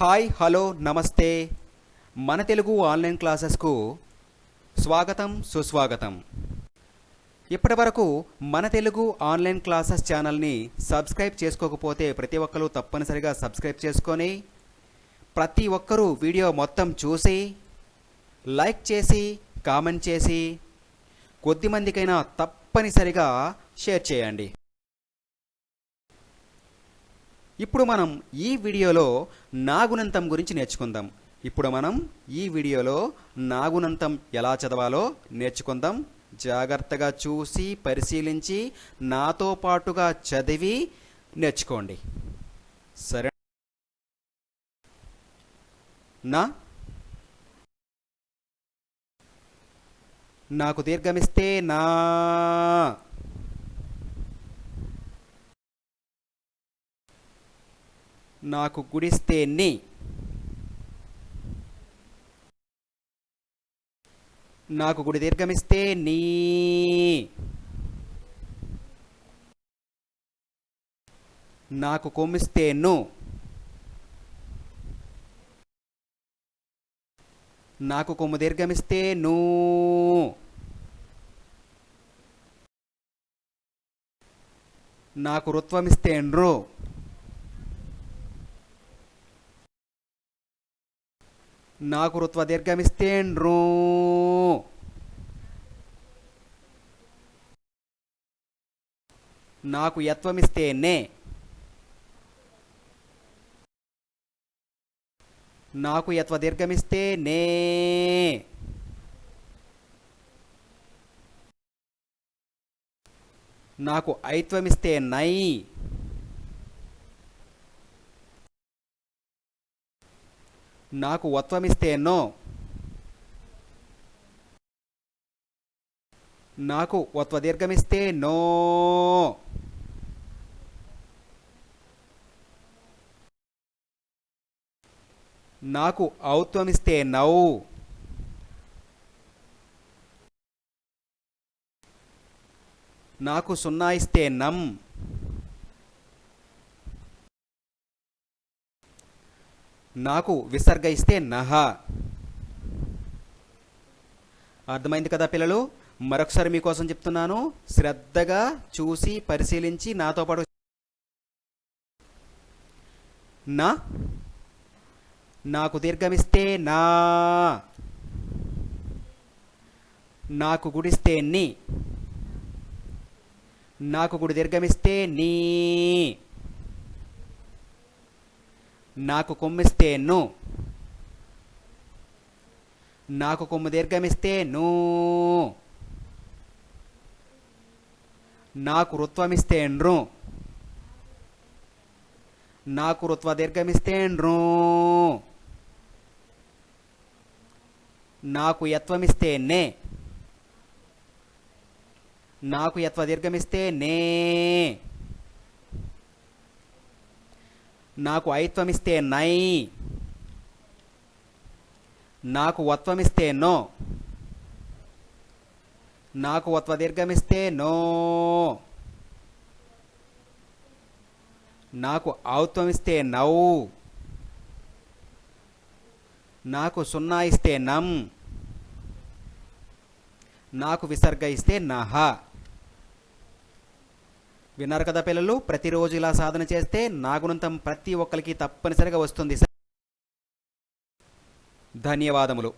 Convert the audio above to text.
Hi hello నమస్తే. మన Telugu online క్లాసెస్కు స్వాగతం సుస్వాగతం. ఇప్పటి వరకు మన తెలుగు ఆన్లైన్ క్లాసెస్ ఛానల్ని సబ్స్క్రైబ్ చేసుకోకపోతే ప్రతి ఒక్కరూ తప్పనిసరిగా సబ్స్క్రైబ్ చేసుకొని ప్రతి ఒక్కరూ వీడియో మొత్తం చూసి లైక్ చేసి కామెంట్ చేసి కొద్దిమందికైనా తప్పనిసరిగా షేర్ చేయండి. ఇప్పుడు మనం ఈ వీడియోలో నాగునంతం గురించి నేర్చుకుందాం. ఇప్పుడు మనం ఈ వీడియోలో నాగునంతం ఎలా చదవాలో నేర్చుకుందాం. జాగ్రత్తగా చూసి పరిశీలించి నాతో పాటుగా చదివి నేర్చుకోండి. సరే? నా? నాకు దీర్ఘమిస్తే నా నాకు గుడిస్తేని నాకు గుడి దీర్ఘమిస్తే నీ నాకు కొమ్మిస్తే ను నాకు కొమ్ము దీర్ఘమిస్తే నూ నాకు రుత్వమిస్తే నృ నాకు రుత్వ దీర్ఘమిస్తేండ్రు. నాకు యత్వమిస్తే నే నాకు యత్వ దీర్ఘమిస్తే నే నాకు ఐత్వమిస్తే నై నాకు వత్వమిస్తే నో నాకు వత్వదీర్ఘమిస్తే నో నాకు ఔత్వమిస్తే నౌ నాకు సున్నా ఇస్తే నం నాకు విసర్గ ఇస్తే నహ. అర్థమైంది కదా పిల్లలు? మరొకసారి మీకోసం చెప్తున్నాను. శ్రద్ధగా చూసి పరిశీలించి నాతో పాటు నా? నాకు దీర్ఘమిస్తే నా. నాకు గుడిస్తే ని. నాకు గుడి దీర్ఘమిస్తే నీ. నాకు కొమ్మిస్తే నో నాకు కొమ్ము దీర్ఘమిస్తే నూ నాకు రుత్వమిస్తే నృ నాకు రుత్వ దీర్ఘమిస్తే నృ నాకు యత్వమిస్తే నే నాకు యత్వ దీర్ఘమిస్తే నే నాకు ఐత్వమిస్తే నై. నాకు వత్వమిస్తే నో. నాకు వత్వ దీర్ఘమిస్తే నో. నాకు ఔత్వమిస్తే నౌ. నాకు సున్నా ఇస్తే నం నాకు విసర్గ ఇస్తే నహ. విన్నారు కదా పిల్లలు? ప్రతిరోజు ఇలా సాధన చేస్తే నాగుణంతం ప్రతి ఒక్కరికి తప్పనిసరిగా వస్తుంది ధన్యవాదములు.